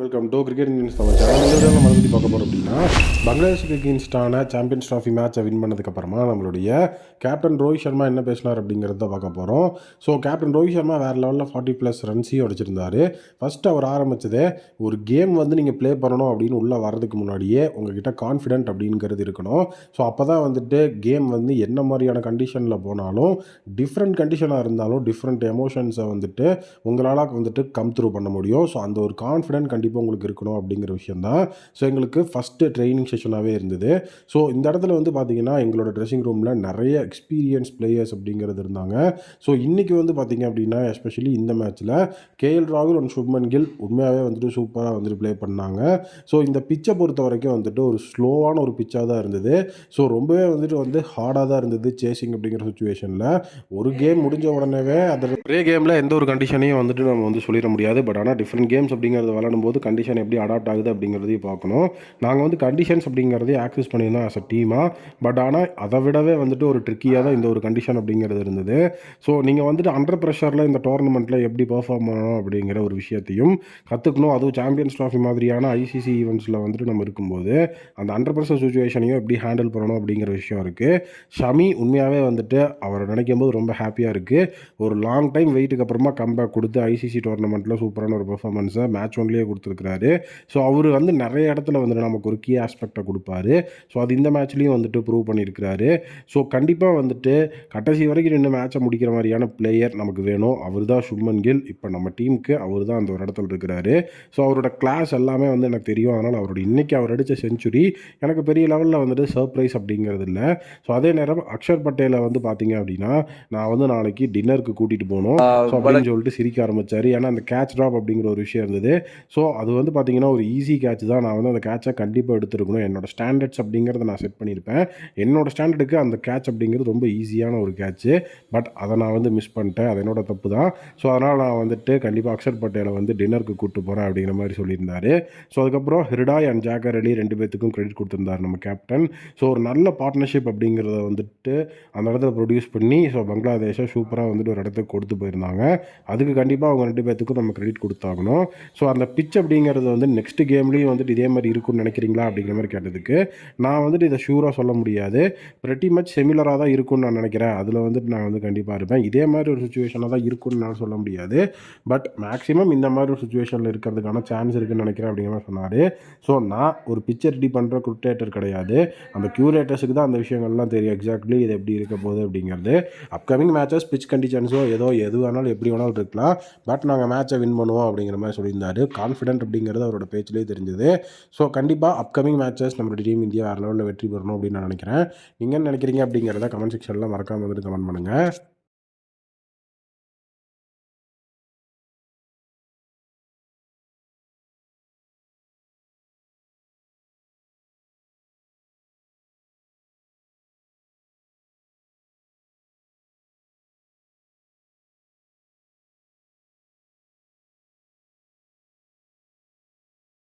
Welcome to cricket news Tamil channel இந்த நம்ம பற்றி பார்க்க போகிறோம் அப்படின்னா பங்களாதேஷுக்கு அகேன்ஸ்டான சாம்பியன்ஸ் ட்ராஃபி மேட்சை வின் பண்ணதுக்கப்புறமா நம்மளுடைய கேப்டன் ரோஹித் சர்மா என்ன பேசினார் அப்படிங்கிறத பார்க்க போகிறோம் ஸோ கேப்டன் ரோஹித் சர்மா வேறு லெவலில் ஃபார்ட்டி ப்ளஸ் ரன்ஸையும் அடிச்சிருந்தார். ஃபஸ்ட்டு அவர் ஆரம்பித்ததே ஒரு கேம் வந்து நீங்கள் ப்ளே பண்ணணும் அப்படின்னு உள்ளே வரதுக்கு முன்னாடியே உங்ககிட்ட கான்ஃபிடென்ட் அப்படிங்கிறது இருக்கணும். ஸோ அப்போ தான் வந்துட்டு கேம் வந்து என்ன மாதிரியான கண்டிஷனில் போனாலும் டிஃப்ரெண்ட் கண்டிஷனாக இருந்தாலும் டிஃப்ரெண்ட் எமோஷன்ஸை வந்துட்டு உங்களால் வந்துட்டு கம் த்ரூ பண்ண முடியும். ஸோ அந்த ஒரு கான்ஃபிடென்ட் கண்டிப்பாக உங்களுக்கு இருக்கணும் அப்படிங்கிற விஷயந்தான் ஸோ எங்களுக்கு ஃபஸ்ட்டு ட்ரைனிங் செஷனாகவே இருந்தது. ஸோ இந்த இடத்துல வந்து பார்த்தீங்கன்னா எங்களோட ட்ரெஸ்ஸிங் ரூமில் நிறைய எக்ஸ்பீரியன்ஸ் பிளேயர்ஸ் அப்படிங்கிறது இருந்தாங்க. ஸோ இன்றைக்கி வந்து பார்த்தீங்க அப்படின்னா எஸ்பெஷலி இந்த மேட்ச்சில் கேஎல் ராகுல் அண்ட் சுப்மன் கில் உண்மையாகவே வந்துட்டு சூப்பராக வந்துட்டு ப்ளே பண்ணாங்க. ஸோ இந்த பிச்சை பொறுத்த வரைக்கும் வந்துட்டு ஒரு ஸ்லோவான ஒரு பிச்சாக தான் இருந்தது. ஸோ ரொம்பவே வந்துட்டு வந்து ஹார்டாக தான் இருந்தது சேசிங் அப்படிங்கிற சுச்சுவேஷனில் ஒரு கேம் முடிஞ்ச உடனேவே அந்த ஒரே கேமில் எந்த ஒரு கண்டிஷனையும் வந்துட்டு நம்ம வந்து சொல்லிட முடியாது. பட் ஆனால் டிஃப்ரெண்ட் கேம்ஸ் அப்படிங்கிறது விளாடும் போது கண்டிஷன் எப்படி அடாப்ட் ஆகுது அப்படிங்கிறதையும் பார்க்கணும். நாங்கள் வந்து கண்டிஷன்ஸ் அப்படிங்கிறதையும் ஆக்சஸ் பண்ணியிருந்தோம் ஆஸ் அ டீமாக பட் ஆனால் அதை விடவே வந்துட்டு ஒரு ட்ரிக்கியாக தான் இந்த ஒரு கண்டிஷன் அப்படிங்கிறது இருந்தது. ஸோ நீங்கள் வந்துட்டு அண்டர் ப்ரெஷரில் இந்த டோர்னமெண்ட்டில் எப்படி பர்ஃபார்ம் பண்ணணும் அப்படிங்கிற ஒரு விஷயத்தையும் கற்றுக்கணும் அதுவும் சாம்பியன்ஸ் ட்ராஃபி மாதிரியான ஐசிசி ஈவெண்ட்ஸில் வந்துட்டு நம்ம இருக்கும்போது அந்த அண்டர் ப்ரெஷர் சுச்சுவேஷனையும் எப்படி ஹேண்டில் பண்ணணும் அப்படிங்கிற விஷயம் இருக்குது ஷமி உண்மையாகவே வந்துட்டு அவரை நினைக்கும் போது ரொம்ப ஹாப்பியாக இருக்குது ஒரு லாங் டைம் வெயிட்டுக்கு அப்புறமா கம்பேக் கொடுத்து ஐசிசி டோர்னமெண்ட்டில் சூப்பரான ஒரு பெர்ஃபார்மன்ஸை மேட்ச் ஒன்லேயே கொடுத்துருக்காரு ஸோ அவர் வந்து நிறைய இடத்துல வந்துட்டு நமக்கு ஒரு கீ ஆஸ்பெக்டை கொடுப்பாரு. ஸோ அது இந்த மேட்ச்லேயும் வந்துட்டு ப்ரூவ் பண்ணியிருக்கிறாரு. ஸோ கண்டிப்பாக வந்துட்டு கடைசி வரைக்கும் ரெண்டு மேட்சை முடிக்கிற மாதிரியான பிளேயர் நமக்கு வேணும். அவர் தான் சுப்மன் கில் இப்போ நம்ம டீமுக்கு அவர் தான் அந்த ஒரு இடத்துல இருக்கிறாரு. ஸோ அவரோட கிளாஸ் எல்லாமே வந்து எனக்கு தெரியும். அதனால் அவரோட இன்றைக்கி அவர் அடித்த செஞ்சுரி எனக்கு பெரிய லெவலில் வந்துட்டு சர்ப்ரைஸ் அப்படிங்கிறது இல்லை. ஸோ அதே நேரம் அக்ஷர் பட்டேலை வந்து பார்த்தீங்க அப்படின்னா நான் வந்து நாளைக்கு டின்னருக்கு கூட்டிகிட்டு போகணும். ஸோ அப்படின்னு சொல்லிட்டு சிரிக்க ஆரம்பிச்சார். ஏன்னா அந்த கேட்ச் ட்ராப் அப்படிங்கிற ஒரு விஷயம் இருந்தது. ஸோ அது வந்து பார்த்தீங்கன்னா ஒரு ஈஸி கேட்ச் தான். நான் வந்து அந்த கேட்சை கண்டிப்பாக எடுத்துருக்கணும். என்னோட ஸ்டாண்டர்ட்ஸ் அப்படிங்கிறத நான் செட் பண்ணியிருப்பேன் என்னோட ஸ்டாண்டர்டுக்கு அந்த கேட்ச் அப்படிங்கிறது ரொம்ப ஈஸியான ஒரு கேட்ச்சு பட் அதை நான் வந்து மிஸ் பண்ணிட்டேன். அது என்னோட தப்பு தான். ஸோ அதனால் நான் வந்துட்டு கண்டிப்பாக அக்ஷர் பட்டேலை வந்து டின்னருக்கு கூப்பிட்டு போகிறேன் அப்படிங்கிற மாதிரி சொல்லியிருந்தார். ஸோ அதுக்கப்புறம் ஹிருடாய் அண்ட் ஜாக்கர் அலி ரெண்டு பேத்துக்கும் கிரெடிட் கொடுத்துருந்தார் நம்ம கேப்டன் ஸோ ஒரு நல்ல பார்ட்னர்ஷிப் அப்படிங்கிறத வந்துட்டு அந்த இடத்துல ப்ரொடியூஸ் பண்ணி ஸோ பங்களாதேஷை சூப்பராக வந்துட்டு ஒரு இடத்துக்கு கொடுத்து போயிருந்தாங்க. அதுக்கு கண்டிப்பாக அவங்க ரெண்டு பேத்துக்கும் நம்ம கிரெடிட் கொடுத்தாகணும். ஸோ அந்த பிச் அப்படிங்கிறது வந்து நெக்ஸ்ட் கேம்லேயும் வந்துட்டு இதே மாதிரி இருக்கும்னு நினைக்கிறீங்களா அப்படிங்கிற மாதிரி கேட்டதுக்கு நான் வந்துட்டு இதை ஷூராக சொல்ல முடியாது. ப்ரெட்டி மச் சிமிலராக தான் இருக்கும்னு நான் நினைக்கிறேன். அதில் வந்துட்டு நான் வந்து கண்டிப்பாக இருப்பேன். இதே மாதிரி ஒரு சுச்சுவேஷனாக தான் இருக்கும்னு நான் சொல்ல முடியாது. பட் மேக்ஸிமம் இந்த மாதிரி ஒரு சுச்சுவேஷனில் இருக்கிறதுக்கான சான்ஸ் இருக்குன்னு நினைக்கிறேன் அப்படிங்கிற மாதிரி சொன்னார். ஸோ நான் ஒரு பிக்சர் ரெடி பண்ணுற குரேட்டர் கிடையாது. அந்த க்யூரேட்டர்ஸுக்கு தான் அந்த விஷயங்கள்லாம் தெரியும். எக்ஸாக்ட்லி இது எப்படி இருக்க போகுது அப்படிங்கிறது. அப்கமிங் மேட்சஸ் பிச் கண்டிஷன்ஸோ ஏதோ எது வேணாலும் எப்படி வேணாலும் இருக்கலாம். பட் நாங்கள் மேட்சை வின் பண்ணுவோம் அப்படிங்கிற மாதிரி சொல்லியிருந்தாரு. கான்ஃபிடென்ட் அப்படிங்கிறது அவரோட பேச்சிலே தெரிஞ்சது. ஸோ கண்டிப்பாக அப்கமிங் மேட்சஸ் நம்மளோட டீம் இந்தியா வேறு லெவலில் வெற்றி பெறணும் அப்படின்னு நான் நினைக்கிறேன். நீங்கள் என்ன நினைக்கிறீங்க அப்படிங்கிறத கமெண்ட் செக்ஷனில் மறக்காமல் வந்துட்டு கமெண்ட் பண்ணுங்கள்